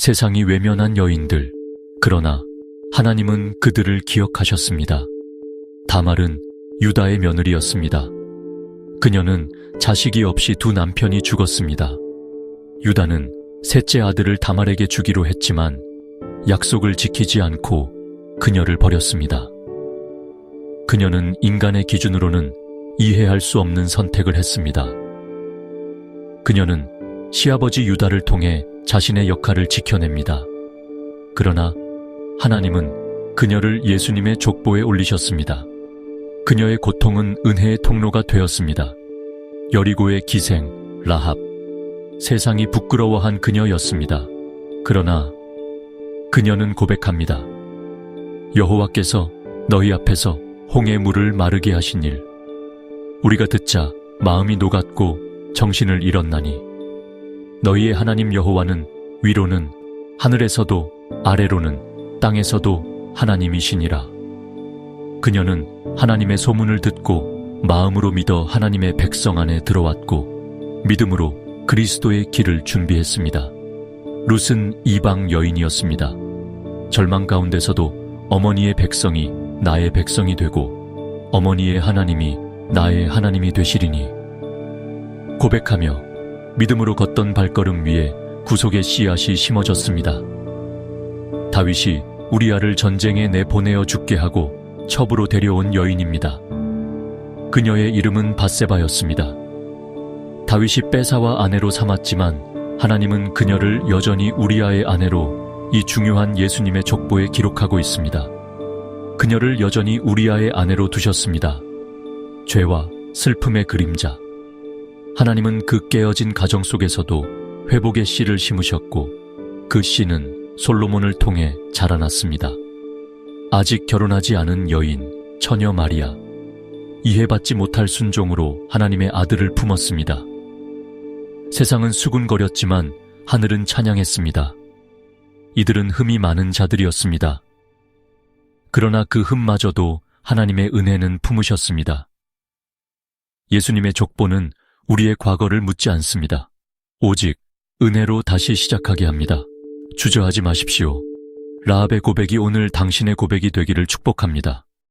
세상이 외면한 여인들. 그러나 하나님은 그들을 기억하셨습니다. 다말은 유다의 며느리였습니다. 그녀는 자식이 없이 두 남편이 죽었습니다. 유다는 셋째 아들을 다말에게 주기로 했지만 약속을 지키지 않고 그녀를 버렸습니다. 그녀는 인간의 기준으로는 이해할 수 없는 선택을 했습니다. 그녀는 시아버지 유다를 통해 자신의 역할을 지켜냅니다. 그러나 하나님은 그녀를 예수님의 족보에 올리셨습니다. 그녀의 고통은 은혜의 통로가 되었습니다. 여리고의 기생, 라합. 세상이 부끄러워한 그녀였습니다. 그러나 그녀는 고백합니다. 여호와께서 너희 앞에서 홍해 물을 마르게 하신 일. 우리가 듣자 마음이 녹았고 정신을 잃었나니. 너희의 하나님 여호와는 위로는 하늘에서도 아래로는 땅에서도 하나님이시니라. 그녀는 하나님의 소문을 듣고 마음으로 믿어 하나님의 백성 안에 들어왔고 믿음으로 그리스도의 길을 준비했습니다. 룻은 이방 여인이었습니다. 절망 가운데서도 어머니의 백성이 나의 백성이 되고 어머니의 하나님이 나의 하나님이 되시리니 고백하며 믿음으로 걷던 발걸음 위에 구속의 씨앗이 심어졌습니다. 다윗이 우리아를 전쟁에 내보내어 죽게 하고 첩으로 데려온 여인입니다. 그녀의 이름은 바세바였습니다. 다윗이 빼사와 아내로 삼았지만 하나님은 그녀를 여전히 우리아의 아내로 이 중요한 예수님의 족보에 기록하고 있습니다. 그녀를 여전히 우리아의 아내로 두셨습니다. 죄와 슬픔의 그림자. 하나님은 그 깨어진 가정 속에서도 회복의 씨를 심으셨고 그 씨는 솔로몬을 통해 자라났습니다. 아직 결혼하지 않은 여인, 처녀 마리아. 이해받지 못할 순종으로 하나님의 아들을 품었습니다. 세상은 수군거렸지만 하늘은 찬양했습니다. 이들은 흠이 많은 자들이었습니다. 그러나 그 흠마저도 하나님의 은혜는 품으셨습니다. 예수님의 족보는 우리의 과거를 묻지 않습니다. 오직 은혜로 다시 시작하게 합니다. 주저하지 마십시오. 라합의 고백이 오늘 당신의 고백이 되기를 축복합니다.